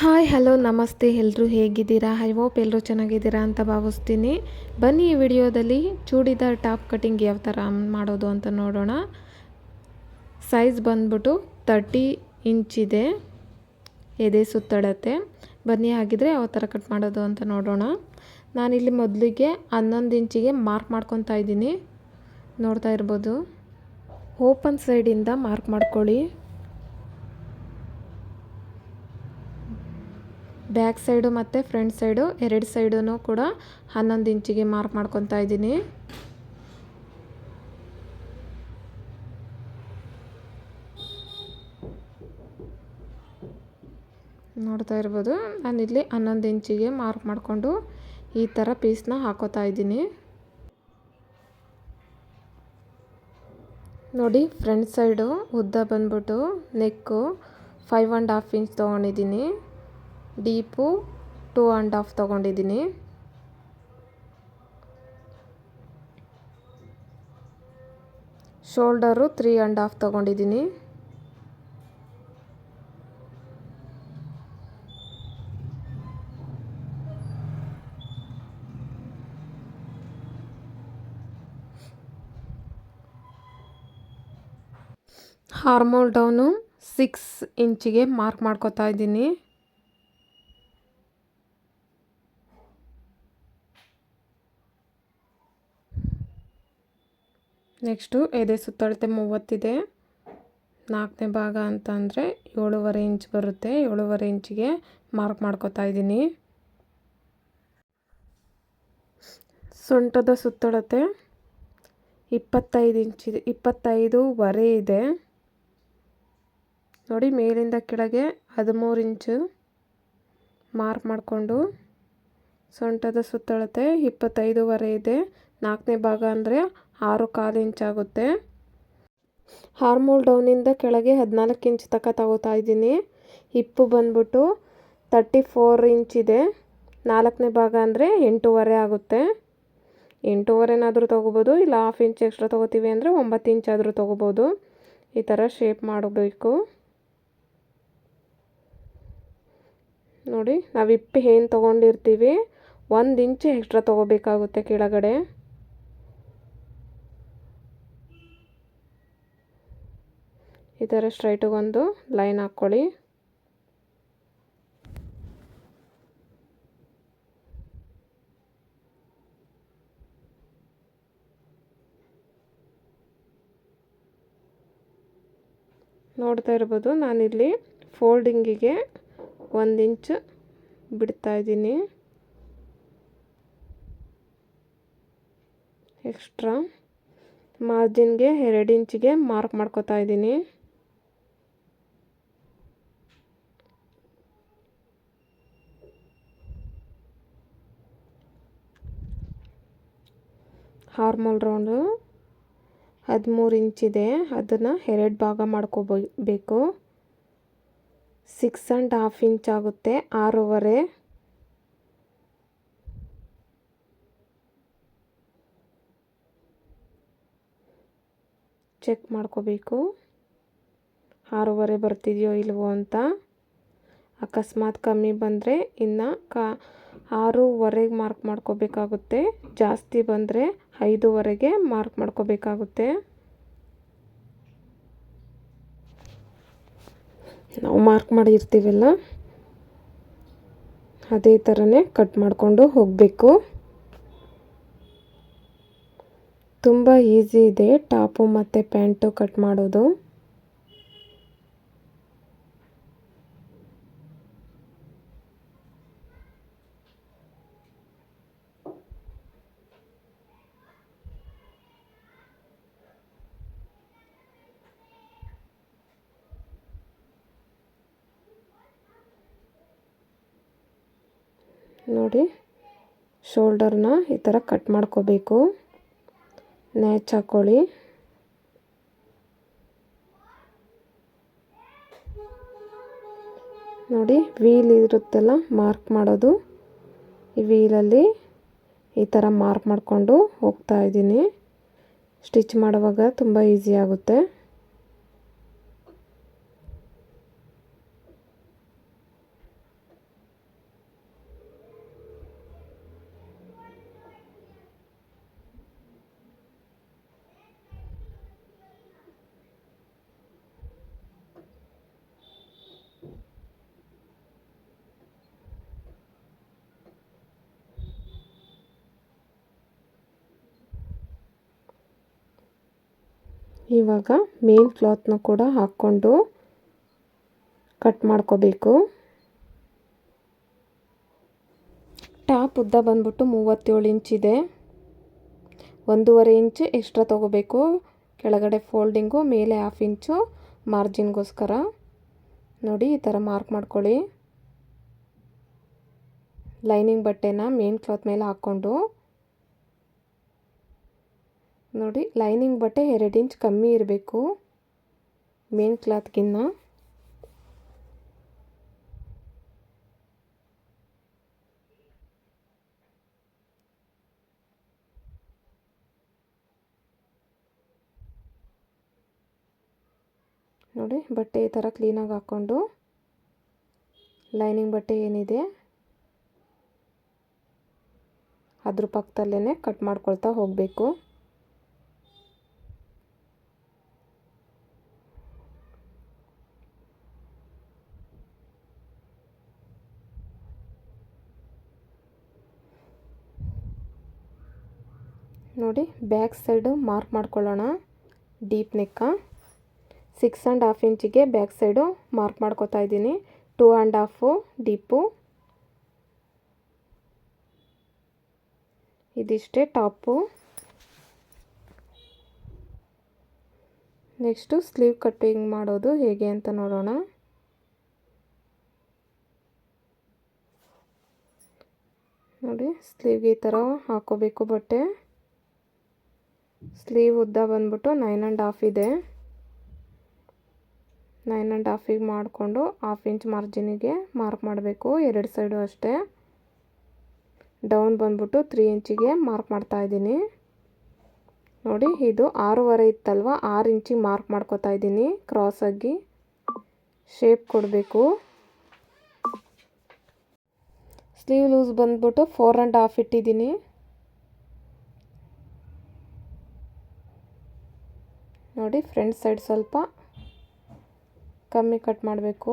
Hi, hello, ನಮಸ್ತೆ. ಎಲ್ಲರೂ ಹೇಗಿದ್ದೀರಾ? ಐ ಹೋಪ್ ಎಲ್ಲರೂ ಚೆನ್ನಾಗಿದ್ದೀರಾ ಅಂತ ಭಾವಿಸ್ತೀನಿ. ಬನ್ನಿ ಈ ವಿಡಿಯೋದಲ್ಲಿ ಚೂಡಿದಾರ್ ಟಾಪ್ ಕಟಿಂಗ್ ಯಾವ ಥರ ಮಾಡೋದು ಅಂತ ನೋಡೋಣ. ಸೈಜ್ ಬಂದ್ಬಿಟ್ಟು ತರ್ಟಿ ಇಂಚಿದೆ ಎದೆ ಸುತ್ತಳತೆ. ಬನ್ನಿ, ಹಾಗಿದ್ರೆ ಯಾವ ಥರ ಕಟ್ ಮಾಡೋದು ಅಂತ ನೋಡೋಣ. ನಾನಿಲ್ಲಿ ಮೊದಲಿಗೆ ಹನ್ನೊಂದು ಇಂಚಿಗೆ ಮಾರ್ಕ್ ಮಾಡ್ಕೊತಾ ಇದ್ದೀನಿ. ನೋಡ್ತಾ ಇರ್ಬೋದು. ಓಪನ್ ಸೈಡಿಂದ ಮಾರ್ಕ್ ಮಾಡ್ಕೊಳ್ಳಿ. ಬ್ಯಾಕ್ ಸೈಡು ಮತ್ತು ಫ್ರಂಟ್ ಸೈಡು ಎರಡು ಸೈಡೂ ಕೂಡ ಹನ್ನೊಂದು ಇಂಚಿಗೆ ಮಾರ್ಕ್ ಮಾಡ್ಕೊತಾ ಇದ್ದೀನಿ. ನೋಡ್ತಾ ಇರ್ಬೋದು ನಾನಿಲ್ಲಿ ಹನ್ನೊಂದು ಇಂಚಿಗೆ ಮಾರ್ಕ್ ಮಾಡಿಕೊಂಡು ಈ ಥರ ಪೀಸ್ನ ಹಾಕೋತಾ ಇದ್ದೀನಿ. ನೋಡಿ ಫ್ರಂಟ್ ಸೈಡು ಉದ್ದ ಬಂದ್ಬಿಟ್ಟು neck five and half inch ತೊಗೊಂಡಿದ್ದೀನಿ. ಡೀಪು ಟೂ ಆ್ಯಂಡ್ ಹಾಫ್ ತೊಗೊಂಡಿದ್ದೀನಿ. ಶೋಲ್ಡರು ತ್ರೀ ಆ್ಯಂಡ್ ಹಾಫ್ ತೊಗೊಂಡಿದ್ದೀನಿ. ಹಾರ್ಮೋಲ್ ಡೌನು ಸಿಕ್ಸ್ ಇಂಚಿಗೆ ಮಾರ್ಕ್ ಮಾಡ್ಕೋತಾ ಇದ್ದೀನಿ. ನೆಕ್ಸ್ಟು ಎದೆ ಸುತ್ತಳತೆ ಮೂವತ್ತಿದೆ. ನಾಲ್ಕನೇ ಭಾಗ ಅಂತ ಅಂದರೆ ಏಳುವರೆ ಇಂಚ್ ಬರುತ್ತೆ. ಏಳುವರೆ ಇಂಚಿಗೆ ಮಾರ್ಕ್ ಮಾಡ್ಕೋತಾ ಇದ್ದೀನಿ. ಸೊಂಟದ ಸುತ್ತಳತೆ ಇಪ್ಪತ್ತೈದು ಇಂಚಿದೆ ಇಪ್ಪತ್ತೈದೂವರೆ ಇದೆ. ನೋಡಿ ಮೇಲಿಂದ ಕೆಳಗೆ ಹದಿಮೂರು ಇಂಚು ಮಾರ್ಕ್ ಮಾಡಿಕೊಂಡು ಸೊಂಟದ ಸುತ್ತಳತೆ ಇಪ್ಪತ್ತೈದುವರೆ ಇದೆ. ನಾಲ್ಕನೇ ಭಾಗ ಅಂದರೆ ಆರು ಕಾಲು ಇಂಚಾಗುತ್ತೆ ಹಾರ್ಮೋಲ್ ಡೌನಿಂದ ಕೆಳಗೆ ಹದಿನಾಲ್ಕು ಇಂಚ್ ತನಕ ತಗೋತಾ ಇದ್ದೀನಿ. ಹಿಪ್ಪು ಬಂದ್ಬಿಟ್ಟು ತರ್ಟಿ ಫೋರ್ ಇಂಚ್ ಇದೆ. ನಾಲ್ಕನೇ ಭಾಗ ಅಂದರೆ ಎಂಟೂವರೆ ಆಗುತ್ತೆ. ಎಂಟೂವರೆನಾದರೂ ತೊಗೋಬೋದು, ಇಲ್ಲ ಹಾಫ್ ಇಂಚ್ ಎಕ್ಸ್ಟ್ರಾ ತೊಗೋತೀವಿ ಅಂದರೆ ಒಂಬತ್ತು ಇಂಚ್ ಆದರೂ ತೊಗೋಬೋದು. ಈ ಥರ ಶೇಪ್ ಮಾಡಬೇಕು. ನೋಡಿ, ನಾವು ಹಿಪ್ಪು ಏನು ತೊಗೊಂಡಿರ್ತೀವಿ, ಒಂದು ಇಂಚು ಎಕ್ಸ್ಟ್ರಾ ತೊಗೋಬೇಕಾಗುತ್ತೆ ಕೆಳಗಡೆ. ಈ ಥರ ಸ್ಟ್ರೈಟಿಗೊಂದು ಲೈನ್ ಹಾಕ್ಕೊಳ್ಳಿ. ನೋಡ್ತಾ ಇರ್ಬೋದು, ನಾನಿಲ್ಲಿ ಫೋಲ್ಡಿಂಗಿಗೆ ಒಂದು ಇಂಚ್ ಬಿಡ್ತಾ ಇದ್ದೀನಿ. ಎಕ್ಸ್ಟ್ರಾ ಮಾರ್ಜಿನ್ಗೆ ಎರಡು ಇಂಚಿಗೆ ಮಾರ್ಕ್ ಮಾಡ್ಕೋತಾ ಇದ್ದೀನಿ. ಹಾರ್ಮೋಲ್ ರೌಂಡು ಹದಿಮೂರು ಇಂಚಿದೆ ಅದನ್ನು ಎರಡು ಭಾಗ ಮಾಡ್ಕೋಬೇಕು. ಸಿಕ್ಸ್ ಆ್ಯಂಡ್ ಹಾಫ್ ಇಂಚ್ ಆಗುತ್ತೆ. ಆರೂವರೆ. ಚೆಕ್ ಮಾಡ್ಕೋಬೇಕು. ಆರೂವರೆ ಬರ್ತಿದೆಯೋ ಇಲ್ವೋ ಅಂತ. ಅಕಸ್ಮಾತ್ ಕಮ್ಮಿ ಬಂದರೆ ಇನ್ನು ಕಾ ಆರೂವರೆಗೆ ಮಾರ್ಕ್ ಮಾಡ್ಕೋಬೇಕಾಗುತ್ತೆ. ಜಾಸ್ತಿ ಬಂದರೆ ಐದೂವರೆಗೆ ಮಾರ್ಕ್ ಮಾಡ್ಕೋಬೇಕಾಗುತ್ತೆ. ನಾವು ಮಾರ್ಕ್ ಮಾಡಿರ್ತೀವಲ್ಲ? ಅದೇ ಥರನೇ ಕಟ್ ಮಾಡಿಕೊಂಡು ಹೋಗಬೇಕು. ತುಂಬ ಈಸಿ ಇದೆ ಟಾಪು ಮತ್ತು ಪ್ಯಾಂಟು ಕಟ್ ಮಾಡೋದು. ನೋಡಿ, ಶೋಲ್ಡರ್ನ ಈ ಥರ ಕಟ್ ಮಾಡ್ಕೋಬೇಕು. ನ್ಯಾಚ್ ಹಾಕ್ಕೊಳ್ಳಿ ನೋಡಿ, ವೀಲ್ ಇರುತ್ತಲ್ಲ, ಮಾರ್ಕ್ ಮಾಡೋದು. ಈ ವೀಲಲ್ಲಿ ಈ ಥರ ಮಾರ್ಕ್ ಮಾಡಿಕೊಂಡು ಹೋಗ್ತಾ ಇದ್ದೀನಿ. ಸ್ಟಿಚ್ ಮಾಡುವಾಗ ತುಂಬ ಈಸಿ ಆಗುತ್ತೆ. ಇವಾಗ ಮೇನ್ ಕ್ಲಾತ್ನ ಕೂಡ ಹಾಕ್ಕೊಂಡು ಕಟ್ ಮಾಡ್ಕೋಬೇಕು. ಟಾಪ್ ಉದ್ದ ಬಂದ್ಬಿಟ್ಟು ಮೂವತ್ತೇಳು ಇಂಚಿದೆ ಒಂದೂವರೆ ಇಂಚು ಎಕ್ಸ್ಟ್ರಾ ತೊಗೋಬೇಕು. ಕೆಳಗಡೆ ಫೋಲ್ಡಿಂಗು ಮೇಲೆ ಹಾಫ್ ಇಂಚು ಮಾರ್ಜಿನ್ಗೋಸ್ಕರ ನೋಡಿ, ಈ ಥರ ಮಾರ್ಕ್ ಮಾಡ್ಕೊಳ್ಳಿ. ಲೈನಿಂಗ್ ಬಟ್ಟೆನ ಮೇನ್ ಕ್ಲಾತ್ ಮೇಲೆ ಹಾಕ್ಕೊಂಡು ನೋಡಿ, ಲೈನಿಂಗ್ ಬಟ್ಟೆ ಎರಡು ಇಂಚ್ ಕಮ್ಮಿ ಇರಬೇಕು. ಮೇನ್ ಕ್ಲಾತ್ಗಿನ್ನ ನೋಡಿ, ಬಟ್ಟೆ ಈ ಥರ ಕ್ಲೀನಾಗಿ ಹಾಕ್ಕೊಂಡು ಲೈನಿಂಗ್ ಬಟ್ಟೆ ಏನಿದೆ, ಅದ್ರ ಪಕ್ಕದಲ್ಲೇ ಕಟ್ ಮಾಡ್ಕೊಳ್ತಾ ಹೋಗಬೇಕು. ನೋಡಿ, ಬ್ಯಾಕ್ ಸೈಡು ಮಾರ್ಕ್ ಮಾಡ್ಕೊಳ್ಳೋಣ. Deep neck. Six and half ಇಂಚಿಗೆ back side mark ಮಾಡ್ಕೋತಾ ಇದ್ದೀನಿ. Two and half deep. ಇದಿಷ್ಟೇ ಟಾಪು. ನೆಕ್ಸ್ಟು ಸ್ಲೀವ್ ಕಟ್ಟಿಂಗ್ ಮಾಡೋದು ಹೇಗೆ ಅಂತ ನೋಡೋಣ. ನೋಡಿ, ಸ್ಲೀವ್ಗೆ ಈ ಥರ ಹಾಕೋಬೇಕು ಬಟ್ಟೆ. ಸ್ಲೀವ್ ಉದ್ದ ಬಂದ್ಬಿಟ್ಟು ನೈನ್ ಆ್ಯಂಡ್ ಹಾಫ್ ಇದೆ. ನೈನ್ ಆ್ಯಂಡ್ ಹಾಫಿಗೆ ಮಾಡಿಕೊಂಡು ಹಾಫ್ ಇಂಚ್ ಮಾರ್ಜಿನಿಗೆ ಮಾರ್ಕ್ ಮಾಡಬೇಕು, ಎರಡು ಸೈಡು ಅಷ್ಟೇ. ಡೌನ್ ಬಂದ್ಬಿಟ್ಟು ತ್ರೀ ಇಂಚಿಗೆ ಮಾರ್ಕ್ ಮಾಡ್ತಾ ಇದ್ದೀನಿ. ನೋಡಿ, ಇದು ಆರೂವರೆ ಇತ್ತಲ್ವ? ಆರು ಇಂಚಿಗೆ ಮಾರ್ಕ್ ಮಾಡ್ಕೋತಾ ಇದ್ದೀನಿ ಕ್ರಾಸಾಗಿ ಶೇಪ್ ಕೊಡಬೇಕು. ಸ್ಲೀವ್ ಲೂಸ್ ಬಂದ್ಬಿಟ್ಟು ಫೋರ್ ಆ್ಯಂಡ್ ಹಾಫ್ ಇಟ್ಟಿದ್ದೀನಿ. ನೋಡಿ ಫ್ರಂಟ್ ಸೈಡ್ ಸ್ವಲ್ಪ ಕಮ್ಮಿ ಕಟ್ ಮಾಡಬೇಕು.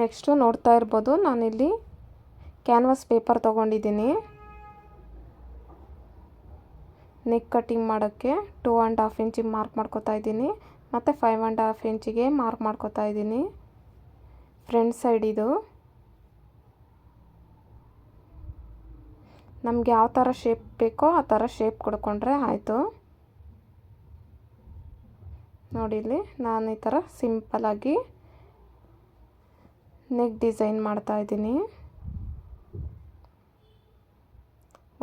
ನೆಕ್ಸ್ಟು ನೋಡ್ತಾ ಇರ್ಬೋದು, ನಾನಿಲ್ಲಿ ಕ್ಯಾನ್ವಾಸ್ ಪೇಪರ್ ತೊಗೊಂಡಿದ್ದೀನಿ. ನೆಕ್ ಕಟ್ಟಿಂಗ್ ಮಾಡೋಕ್ಕೆ ಟೂ ಆ್ಯಂಡ್ ಹಾಫ್ ಇಂಚಿಗೆ ಮಾರ್ಕ್ ಮಾಡ್ಕೋತಾ ಇದ್ದೀನಿ. ಮತ್ತು ಫೈವ್ ಆ್ಯಂಡ್ ಹಾಫ್ ಇಂಚಿಗೆ ಮಾರ್ಕ್ ಮಾಡ್ಕೋತಾ ಇದ್ದೀನಿ. ಫ್ರಂಟ್ ಸೈಡ್ ಇದು. ನಮ್ಗೆ ಯಾವ ಥರ ಶೇಪ್ ಬೇಕೋ ಆ ಥರ ಶೇಪ್ ಕೊಡ್ಕೊಂಡ್ರೆ ಆಯಿತು. ನೋಡಿ ಇಲ್ಲಿ ನಾನು ಈ ಥರ ಸಿಂಪಲಾಗಿ ನೆಕ್ ಡಿಸೈನ್ ಮಾಡ್ತಾ ಇದ್ದೀನಿ.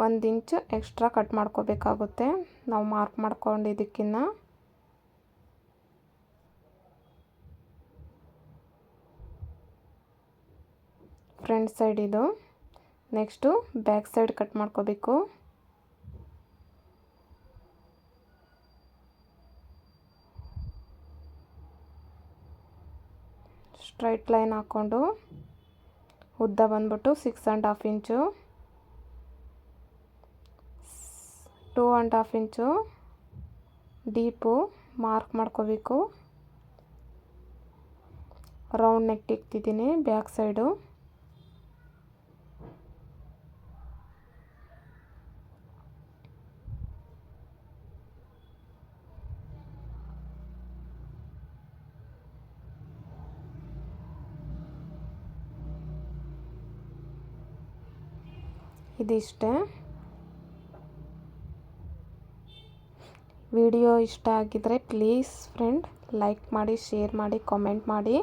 ಒಂದು ಇಂಚು ಎಕ್ಸ್ಟ್ರಾ ಕಟ್ ಮಾಡ್ಕೋಬೇಕಾಗುತ್ತೆ. ನಾವು ಮಾರ್ಕ್ ಮಾಡ್ಕೊಂಡಿದ್ದಕ್ಕಿನ್ನ. ಫ್ರಂಟ್ ಸೈಡ್ ಇದು. ನೆಕ್ಸ್ಟು ಬ್ಯಾಕ್ ಸೈಡ್ ಕಟ್ ಮಾಡ್ಕೋಬೇಕು. ಸ್ಟ್ರೈಟ್ ಲೈನ್ ಹಾಕ್ಕೊಂಡು ಉದ್ದ ಬಂದ್ಬಿಟ್ಟು six and half inch two and half inch deep mark ಮಾಡ್ಕೋಬೇಕು. ರೌಂಡ್ ನೆಕ್ ಇಕ್ತಿದ್ದೀನಿ ಬ್ಯಾಕ್ ಸೈಡು ಇದಿಷ್ಟೇ ವಿಡಿಯೋ ಇಷ್ಟ ಆಗಿದ್ರೆ ಪ್ಲೀಸ್ ಫ್ರೆಂಡ್ ಲೈಕ್ ಮಾಡಿ, ಶೇರ್ ಮಾಡಿ, ಕಾಮೆಂಟ್ ಮಾಡಿ.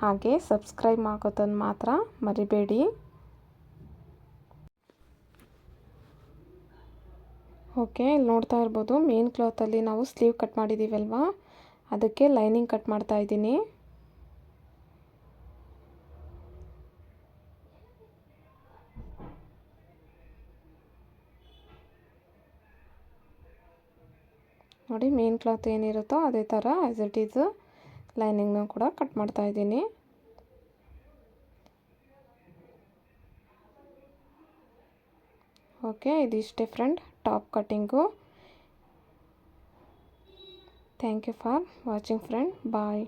ಹಾಗೆ ಸಬ್ಸ್ಕ್ರೈಬ್ ಆಗೋದನ್ನು ಮಾತ್ರ ಮರಿಬೇಡಿ. ಓಕೆ, ಇಲ್ಲಿ ನೋಡ್ತಾ ಇರ್ಬೋದು ಮೇನ್ ಕ್ಲಾತಲ್ಲಿ ನಾವು ಸ್ಲೀವ್ ಕಟ್ ಮಾಡಿದ್ದೀವಲ್ವಾ? ಅದಕ್ಕೆ ಲೈನಿಂಗ್ ಕಟ್ ಮಾಡ್ತಾ ಇದ್ದೀನಿ. ನೋಡಿ ಮೇನ್ ಕ್ಲಾತ್ ಏನಿರುತ್ತೋ ಅದೇ ಥರ ಆ್ಯಸ್ ಇಟ್ ಈಸ್ ಲೈನಿಂಗ್ನ ಕೂಡ ಕಟ್ ಮಾಡ್ತಾ ಇದ್ದೀನಿ. ಓಕೆ ಇದಿಷ್ಟೇ friend top cutting thank you for watching friend bye